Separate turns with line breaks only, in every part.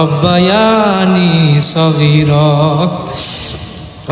রব্বায়ানি সগীরা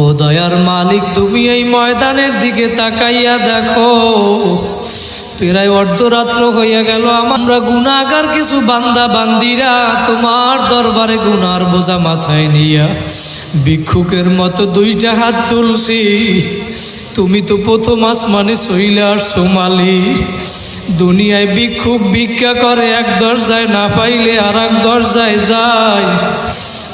ও দয়ার মালিক তুমি এই ময়দানের দিকে তাকাইয়া দেখো। প্রায় অর্ধরাত্র হইয়া গেল। আমরা গুণাগার কিছু বান্দা বান্দিরা, তোমার দরবারে গুনার বোঝা মাথায় নিয়া ভিক্ষুকের মতো দুইটা হাত তুলছি। তুমি তো প্রথম আসমানে সইলে আর সোমালি দুনিয়ায় ভিক্ষুক ভিক্ষা করে, এক দরজায় না পাইলে আর এক দরজায় যায়।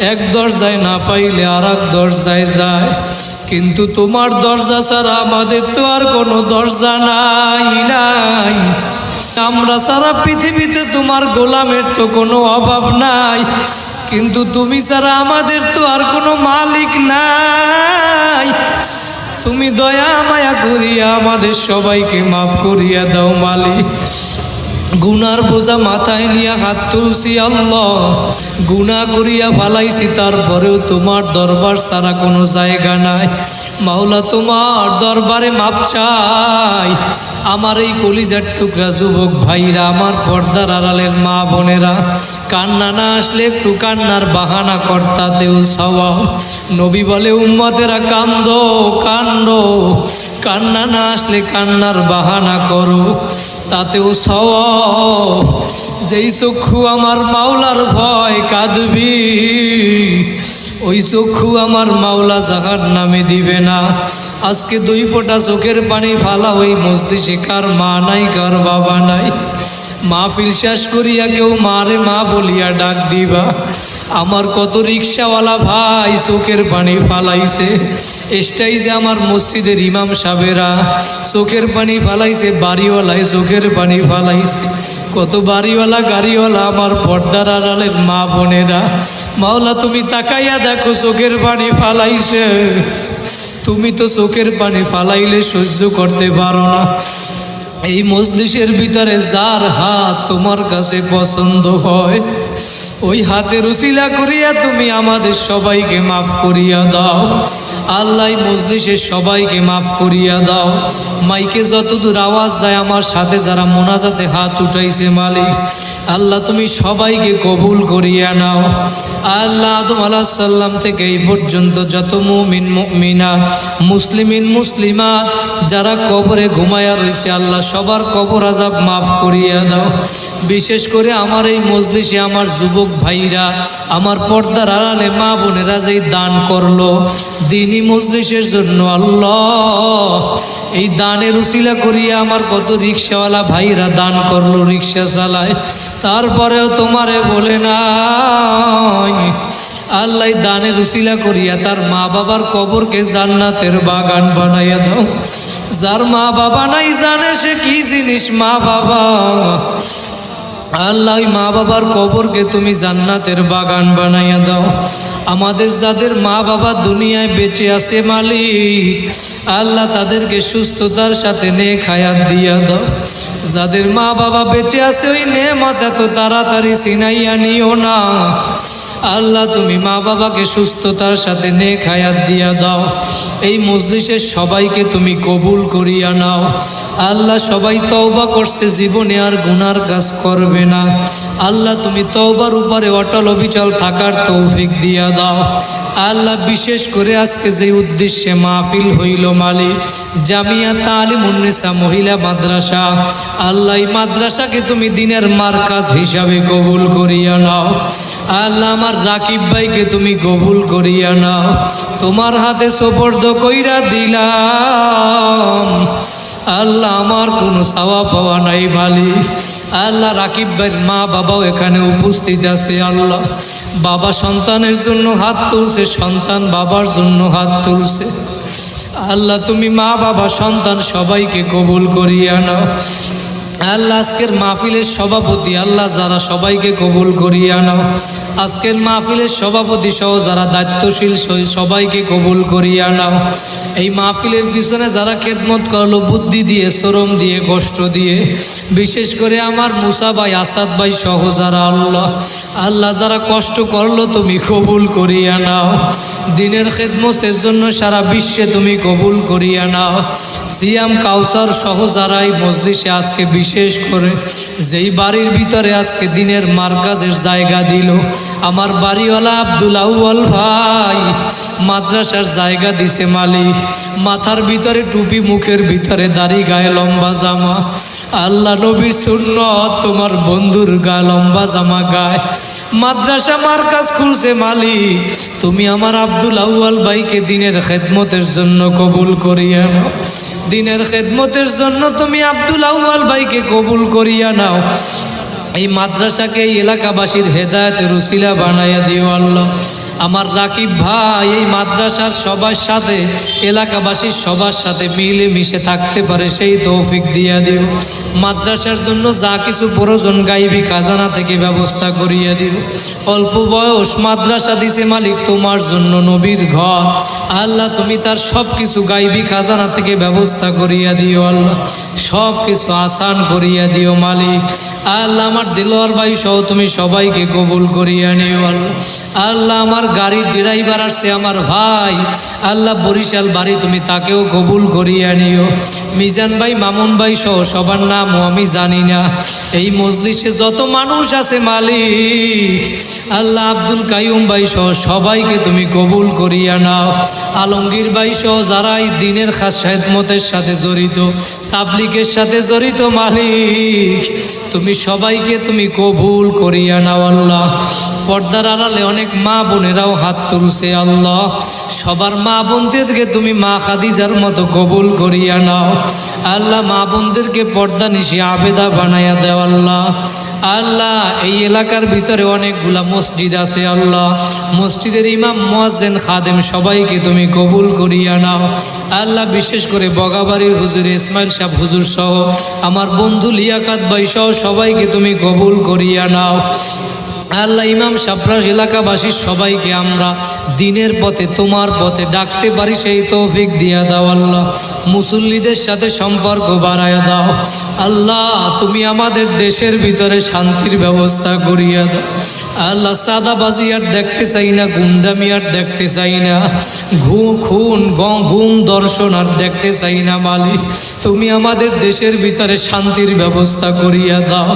এক দরজায় না পাইলে আর এক দরজায় যায়। কিন্তু তোমার দরজা ছাড়া আমাদের তো আর কোনো দরজা নাই নাই। আমরা সারা পৃথিবীতে তোমার গোলামের তো কোনো অভাব নাই। কিন্তু তুমি ছাড়া আমাদের তো আর কোনো মালিক নাই। তুমি দয়া, মায়া করিয়া আমাদের সবাইকে মাফ করিয়া দাও মালিক। গুনার বোঝা মাথায় নিয়ে হাত তুলছি আল্লাহ। গুনা করিয়া ফালাইছি, তারপরেও তোমার দরবার ছাড়া কোনো জায়গা নাই। মাওলা তোমার দরবারে মাপ চাই। আমার এই কলিজার টুকরা যুবক ভাইরা, আমার পর্দার আড়ালের মা বোনেরা, কান্না না আসলে একটু কান্নার বাহানা কর্তাতেও সওয়াব। নবী বলে, উম্মতেরা কান্দ কান্দ কান্না না আসলে কান্নার বাহানা করো, তাতেও সব যেই চক্ষু আমার মাওলার ভয় কাঁদবি, ওই চক্ষু আমার মাওলা জাহার নামে দিবে না। আজকে দুই ফোঁটা চোখের পানি ফালা ওই মস্তিষ্কে কার মা নাই, কার বাবা নাই। মাহফিল শেষ করিয়া কেউ মারে মা বলিয়া ডাক দিবা। আমার কত রিক্সাওয়ালা ভাই চোখের পানি ফালাইছে। এটাই যে আমার মসজিদের ইমাম সাবেরা চোখের পানি ফালাইছে, বাড়িওয়ালায় চোখের পানি ফালাইছে। কত বাড়িওয়ালা, গাড়িওয়ালা, আমার পর্দার আড়ালের মা বোনেরা। মাওলা, তুমি তাকাইয়া দেখো চোখের পানি ফালাইছে। তুমি তো চোখের পানি ফালাইলে সহ্য করতে পারো না। এই মজলিসের ভিতরে যার হাত তোমার কাছে পছন্দ হয় ওই হাতের উসিলা করিয়া তুমি আমাদের সবাইকে মাফ করিয়া দাও। আল্লাহ মজলিসের সবাইকে মাফ করিয়া দাও। মাইকে যতদূর আওয়াজ যায় আমার সাথে যারা মোনাজাতে হাত উঠাইছে মালিক, আল্লাহ তুমি সবাইকে কবুল করিয়া নাও। আল্লাহ আদম আলাহ সাল্লাম থেকে এই পর্যন্ত যত মুমিন, মুমিনা, মুসলিমিন মুসলিমা যারা কবরে ঘুমায়া রয়েছে আল্লাহ সবার কবর আজাব মাফ করিয়া দাও। বিশেষ করে আমার এই মজলিসে আমার যুবক ভাইরা, আমার পর্দার আড়ালে মা বোনেরা যেই দান করল, দিনই মজলিসের জন্য আল্লাহ। এই দানের উসিলা করিয়া আমার কত রিক্সাওয়ালা ভাইরা দান করল রিক্সা চালায়, তারপরেও তোমারে বলে নাই। আল্লাহ দানের উসিলা করিয়া তার মা বাবার কবরকে জান্নাতের বাগান বানাইয়া দাও। যার মা বাবা নাই জানে সে কি জিনিস মা বাবা। আল্লাহ ওই মা বাবার কবরকে তুমি জান্নাতের বাগান বানাইয়া দাও। আমাদের যাদের মা বাবা দুনিয়ায় বেঁচে আছে মালিক, আল্লাহ তাদেরকে সুস্থতার সাথে নে খায়াত দিয়া দাও। যাদের মা বাবা বেঁচে আছে ওই নে মাতা তো তাড়াতাড়ি সিনাইয়া নিও না। আল্লাহ, তুমি মা বাবাকে সুস্থতার সাথে নে খায়াত দিয়া দাও। এই মজলিসের সবাইকে তুমি কবুল করিয়া নাও। আল্লাহ সবাই তওবা করছে, জীবনে আর গুনার কাজ করবে না। আল্লাহ, তুমি তওবার উপরে অটল অবিচল থাকার তৌফিক দিয়া দাও। আল্লাহ বিশেষ করে আজকে যে উদ্দেশ্যে মাহফিল হইল মালিক, জামিয়া তালিম উন্নেসা মহিলা মাদ্রাসা, আল্লাহ মাদ্রাসাকে তুমি দিনের মার্কাজ হিসাবে কবুল করিয়া নাও। আল্লাহ আমার রাকিব ভাইকে তুমি কবুল করিয়া নাও। তোমার হাতে সোপর্দ কইরা দিলাম। আল্লাহ আমার কোনো সাওয়া পাওয়া নাই ভালি আল্লাহ রাকিব ভাইয়ের মা বাবাও এখানে উপস্থিত আছে, আল্লাহ। বাবা সন্তানের জন্য হাত তুলছে, সন্তান বাবার জন্য হাত তুলছে। আল্লাহ তুমি মা বাবা সন্তান সবাইকে কবুল করিয়া নাও। আল্লাহ আজকের মাহফিলের সভাপতি, আল্লাহ যারা সবাইকে কবুল করিয়ে নাও আজকের মাহফিলের সভাপতি সহ যারা দায়িত্বশীল সবাইকে কবুল করিয়ে নাও এই মাহফিলের পিছনে যারা খেদমত করল, বুদ্ধি দিয়ে, শ্রম দিয়ে, কষ্ট দিয়ে, বিশেষ করে আমার মুসা ভাই, আসাদ ভাই সহ যারা আল্লাহ আল্লাহ যারা কষ্ট করল, তুমি কবুল করিয়া নাও দিনের খেদমতের জন্য সারা বিশ্বে তুমি কবুল করিয়া নাও সিয়াম কাউসার সহ যারা এই মজলিসে আজকে বিশেষ করে। যেই বাড়ির ভিতরে আজকে দিনের মার্কাজের জায়গা দিল, আমার বাড়িওয়ালা আব্দুল আউয়াল ভাই মাদ্রাসার জায়গা দিছে মালিক। মাথার ভিতরে টুপি, মুখের ভিতরে দাড়ি, গায়ে লম্বা জামা। আল্লাহ নবীর শূন্য তোমার বন্ধুর গা লম্বা জামা গায়। মাদ্রাসা মার্কাজ খুলছে মালিক, তুমি আমার আব্দুল আউয়াল ভাইকে দিনের খেদমতের জন্য কবুল করিয়া দিনের খেদমতের জন্য তুমি আব্দুল আউয়াল ভাইকে কবুল করিয়া নাও। এই মাদ্রাসাকে এই এলাকাবাসীর হেদায়তের রুসিলা বানাইয়া দিও আল্লাহ। আমার রাকিব ভাই এই মাদ্রাসার সবার সাথে, এলাকাবাসীর সবার সাথে মিলে মিশে থাকতে পারে, সেই তৌফিক দিয়া দিও। মাদ্রাসার জন্য যা কিছু প্রয়োজন, গাইবি খাজানা থেকে ব্যবস্থা করিয়া দিও। অল্প বয়স, মাদ্রাসা দিছে মালিক, তোমার জন্য নবীর ঘর। আল্লাহ, তুমি তার সব কিছু গাইবি খাজানা থেকে ব্যবস্থা করিয়া দিও, আল্লাহ। সব কিছু আসান করিয়া দিও মালিক। আল্লাহ, আমার দিলোয়ার ভাই সহ তুমি সবাইকে কবুল করিয়া নিও, আল্লাহ। আল্লাহ, আমার গাড়ির ড্রাইভার আসছে আমার ভাই, আল্লাহ বরিশাল বাড়ি তুমি তাকেও কবুল করিয়া নিও। মিজান ভাই, মামুন ভাই সহ সবার নামও আমি জানি না। এই মজলিসে যত মানুষ আছে মালিক, আল্লাহ আব্দুল কাইম ভাই সহ সবাইকে তুমি কবুল করিয়া নাও। আলমগীর ভাই সহ যারা এই দিনের খাস খেদমতের সাথে জড়িত তাবলিকের সাথে জড়িত মালিক, তুমি সবাইকে তুমি কবুল করিয়া নাও আল্লাহ। পর্দার আড়ালে অনেক মা বোনেরাও হাত তুলছে আল্লাহ। সবার মা বোনদেরকে তুমি মা খাদিজার মতো কবুল করিয়া নাও। আল্লাহ মা বোনদেরকে পর্দা নিশি আবেদা বানাইয়া দেও আল্লাহ। আল্লাহ, এই এলাকার ভিতরে অনেকগুলা মসজিদ আছে আল্লাহ। মসজিদের ইমাম, মোয়াজ্জেন, খাদেম সবাইকে তুমি কবুল করিয়া নাও। আল্লাহ, বিশেষ করে বগাবাড়ির হুজুর ইসমাইল সাহেব হুজুর সহ। আমার বন্ধু লিয়াকাত ভাই সহ সবাইকে তুমি কবুল করিয়া নাও। আল্লাহ ইমাম সাপ্রাস এলাকাবাসীর সবাইকে আমরা দিনের পথে তোমার পথে ডাকতে পারি, সেই তৌফিক দিয়া দাও আল্লাহ। মুসল্লিদের সাথে সম্পর্ক বাড়ায় দাও। আল্লাহ, তুমি আমাদের দেশের ভিতরে শান্তির ব্যবস্থা করিয়া দাও। আল্লাহ, সাদাবাজি আর দেখতে চাই না, গুন্ডামি আর দেখতে চাই না। ঘু, খুন, গুম দর্শন আর দেখতে চাই না, মালিক। তুমি আমাদের দেশের ভিতরে শান্তির ব্যবস্থা করিয়া দাও।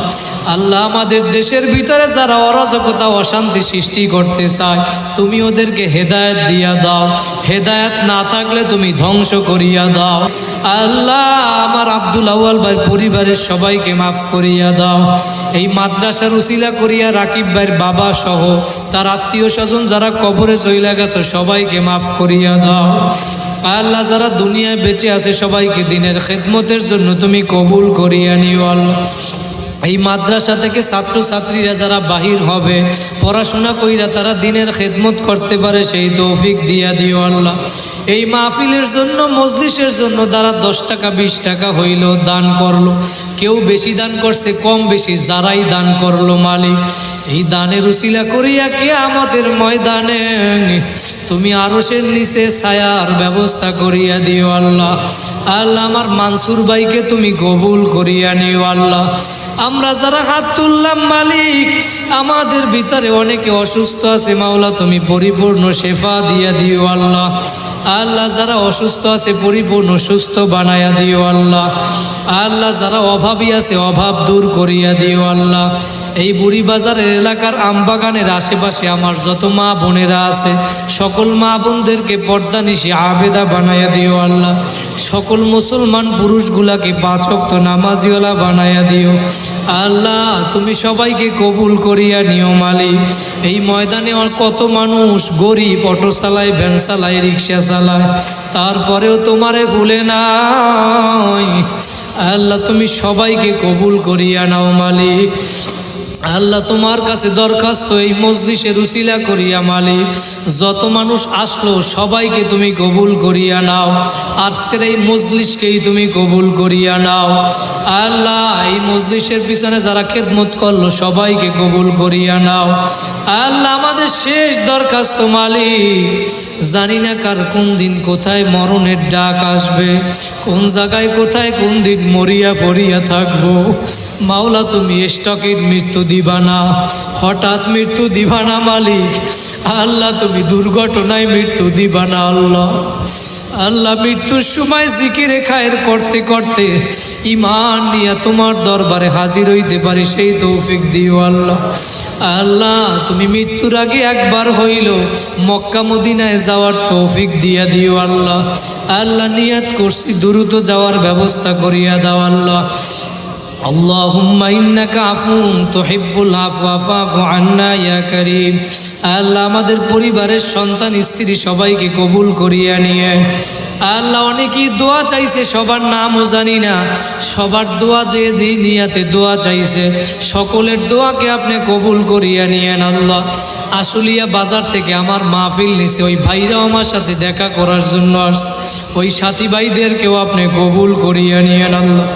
আল্লাহ, আমাদের দেশের ভিতরে যারা অরাজকতা, অশান্তি সৃষ্টি করতে চায়। তুমি ওদেরকে হেদায়ত দিয়া দাও। হেদায়ত না থাকলে তুমি ধ্বংস করিয়া দাও। আল্লাহ, আমার আব্দুল আউয়াল ভাইয়ের পরিবারের সবাইকে মাফ করিয়া দাও। এই মাদ্রাসার উসিলা করিয়া রাকিব ভাইয়ের বাবা সহ তার আত্মীয় স্বজন যারা কবরে চইলা গেছে, সবাইকে মাফ করিয়া দাও। আল্লাহ, যারা দুনিয়ায় বেঁচে আছে, সবাইকে দিনের খেদমতের জন্য তুমি কবুল করিয়া নিও আল্লাহ। এই মাদ্রাসা থেকে ছাত্রছাত্রীরা যারা বাহির হবে, পড়াশোনা কইরা তারা দিনের খেদমত করতে পারে, সেই তৌফিক দিয়া দিও আল্লাহ। এই মাহফিলের জন্য, মজলিসের জন্য তারা দশ টাকা, বিশ টাকা হইল দান করল। কেউ বেশি দান করছে, কম বেশি, যারাই দান করল মালিক। এই দানের উসিলা করিয়া কে আমাদের ময়দানে তুমি আরশের নিচে ছায়ার ব্যবস্থা করিয়া দিও আল্লাহ। আল্লাহ, আমার মানসুর ভাইকে তুমি কবুল করিয়া নিও আল্লাহ। আমরা যারা হাত তুললাম মালিক, আমাদের ভিতরে অনেকে অসুস্থ আছে। মাওলা, তুমি পরিপূর্ণ শেফা দিয়া দিও আল্লাহ। আল্লাহ, যারা অসুস্থ আছে, পরিপূর্ণ সুস্থ বানায়া দিও আল্লাহ। আল্লাহ, যারা অভাবী আছে, অভাব দূর করিয়া দিও আল্লাহ। এই বুড়ি বাজারের এলাকার আমবাগানের আশেপাশে আমার যত মা বোনেরা আছে, সকল মা বোনদেরকে পর্দা নিশি আবেদা বানায়া দিও আল্লাহ। সকল মুসলমান পুরুষগুলাকে পাচক নামাজিওয়ালা বানায়া দিও। আল্লাহ, তুমি সবাইকে কবুল করিয়া নিও, মালিক। এই ময়দানে কত মানুষ গরিব অটো চালায় ভ্যান চালায় রিক্সা চালায় তারপরেও তোমারে ভুলে নাই। আল্লাহ, তুমি সবাইকে কবুল করিয়া নাও, মালিক। আল্লাহ তোমার কাছে দরখাস্ত এই মজলিসের উসিলা করিয়া মালিক, যত মানুষ আসলো সবাইকে তুমি কবুল করিয়া নাও, আজকের এই মজলিসকেই তুমি কবুল করিয়া নাও। আল্লাহ, এই মজলিসের পিছনে যারা খেদমত করল সবাইকে কবুল করিয়া নাও। আল্লাহ, আমাদের শেষ দরখাস্ত মালিক, জানি না কার কোন দিন কোথায় মরণের ডাক আসবে, কোন জায়গায় কোথায় কোন দিন মরিয়া পড়িয়া থাকব। মাওলা, তুমি স্টকের মৃত্যু দিবা না হঠাৎ মৃত্যু দিবানা মালিক। আল্লাহ, তুমি দুর্ঘটনায় মৃত্যু দিবানা আল্লাহ। আল্লাহ, মৃত্যুর সময় জিকিরে খায়ের করতে করতে ইমান নিয়ে তোমার দরবারে হাজির হইতে পারি, সেই তৌফিক দিও আল্লাহ। আল্লাহ, তুমি মৃত্যুর আগে একবার হইল মক্কা মদিনায় যাওয়ার তৌফিক দিয়া দিও আল্লাহ। আল্লাহ, নিয়াত করছি, দ্রুত যাওয়ার ব্যবস্থা করিয়া দাও আল্লাহ। اللهم إنك عفو تحب العفو فاعف عنا يا كريم আল্লাহ আমাদের পরিবারের সন্তান স্ত্রী সবাইকে কবুল করিয়া নিয়ে আল্লাহ অনেকেই দোয়া চাইছে সবার নামও জানি না সবার দোয়া যে দি- নিয়াতে দোয়া চাইছে সকলের দোয়াকে আপনি কবুল করিয়া নিয়েন আল্লাহ আশুলিয়া বাজার থেকে আমার মাহফিল নিছে ওই ভাইরাও আমার সাথে দেখা করার জন্য আসছে ওই সাথী ভাইদেরকেও আপনি কবুল করিয়া নিয়েন আল্লাহ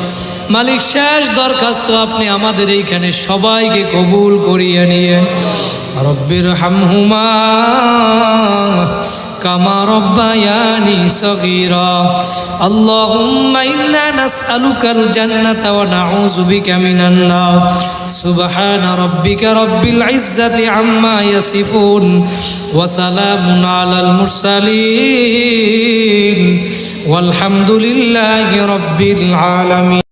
মালিক শেষ দরখাস্ত আপনি আমাদের এইখানে সবাইকে কবুল করিয়ে নিয়ে রব্বির হামহুমা কামা রব্বায়ানি সগীরা আল্লাহুম্মা ইন্না নাসআলুকাল জান্নাতা ওয়া নাউযু বিকা মিনান নার সুবহানা রাব্বিকা রাব্বিল ইজ্জাতি আম্মা ইয়াসিফুন ওয়া সালামুন আলাল মুরসালিন والحمد لله رب العالمين